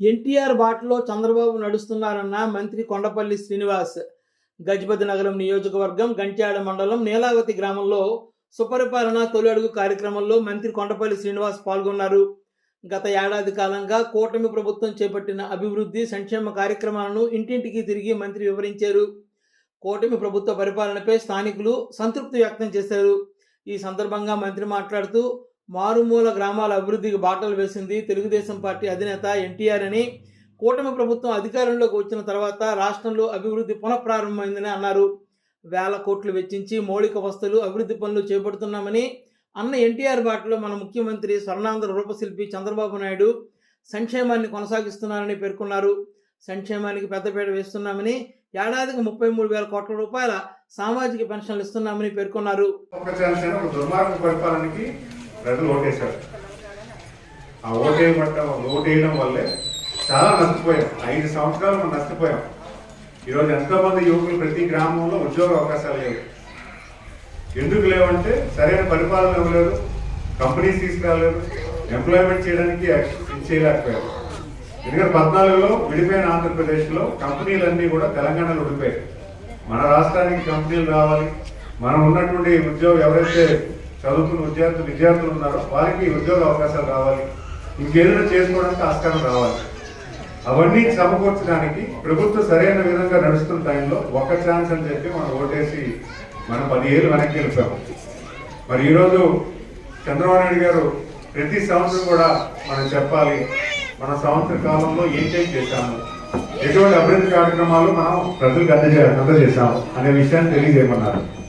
ఎన్టీఆర్ బాటలో చంద్రబాబు నడుస్తున్నారన్న మంత్రి కొండపల్లి శ్రీనివాస్. గజపతి నగరం నియోజకవర్గం గంట్యాడ మండలం నీలావతి గ్రామంలో సుపరిపాలన తొలి అడుగు కార్యక్రమంలో మంత్రి కొండపల్లి శ్రీనివాస్ పాల్గొన్నారు. గత ఏడాది కాలంగా కూటమి ప్రభుత్వం చేపట్టిన అభివృద్ధి సంక్షేమ కార్యక్రమాలను ఇంటింటికి తిరిగి మంత్రి వివరించారు. కూటమి ప్రభుత్వ పరిపాలనపై స్థానికులు సంతృప్తి వ్యక్తం చేశారు. ఈ సందర్భంగా మంత్రి మాట్లాడుతూ మారుమూల గ్రామాల అభివృద్ధికి బాటలు వేసింది తెలుగుదేశం పార్టీ అధినేత ఎన్టీఆర్ అని. కూటమి ప్రభుత్వం అధికారంలోకి వచ్చిన తర్వాత రాష్ట్రంలో అభివృద్ధి పునఃప్రారంభమైందని అన్నారు. వేల కోట్లు వెచ్చించి మౌలిక వసతులు అభివృద్ధి పనులు చేపడుతున్నామని అన్న ఎన్టీఆర్ బాటలో మన ముఖ్యమంత్రి స్వర్ణాంధ్ర రూపశిల్పి చంద్రబాబు నాయుడు సంక్షేమాన్ని కొనసాగిస్తున్నారని పేర్కొన్నారు. సంక్షేమానికి పెద్దపీట వేస్తున్నామని ఏడాదికి ముప్పై మూడు వేల కోట్ల రూపాయల సామాజిక పెన్షన్లు ఇస్తున్నామని పేర్కొన్నారు. ప్రజలు ఓటేశారు. ఆ ఓటేయబట్ట ఓటేయడం వల్లే చాలా నష్టపోయాం. ఐదు సంవత్సరాలు మనం నష్టపోయాం. ఈరోజు ఎంతోమంది యువకులు ప్రతి గ్రామంలో ఉద్యోగ అవకాశాలు లేవు. ఎందుకు లేవంటే సరైన పరిపాలన ఇవ్వలేదు కంపెనీస్ తీసుకురాలేదు ఎంప్లాయ్మెంట్ చేయడానికి చేయలేకపోయారు. ఎందుకంటే పద్నాలుగులో విడిపోయిన ఆంధ్రప్రదేశ్లో కంపెనీలన్నీ కూడా తెలంగాణలో విడిపోయాయి. మన రాష్ట్రానికి కంపెనీలు రావాలి. మనం ఉన్నటువంటి ఉద్యోగం ఎవరైతే చదువుతున్న విద్యార్థులు విద్యార్థులు ఉన్నారో. వారికి ఉద్యోగ అవకాశాలు రావాలి. ఇంకేదైనా చేసుకోవడానికి ఆస్కారం రావాలి. అవన్నీ సమకూర్చడానికి ప్రభుత్వం సరైన విధంగా నడుస్తున్న టైంలో ఒక ఛాన్స్ అని చెప్పి మనం ఓటేసి మనం పదిహేళ్ళు వెనక్కి వెళ్ళిపోయాం. మరి ఈరోజు చంద్రబాబు నాయుడు గారు ప్రతి సంవత్సరం కూడా మనం చెప్పాలి మన సంవత్సర కాలంలో ఏం చేశాము? ఎటువంటి అభివృద్ధి కార్యక్రమాలు మనం ప్రజలకు అందజే అందజేశాము అనే విషయాన్ని తెలియజేయమన్నారు.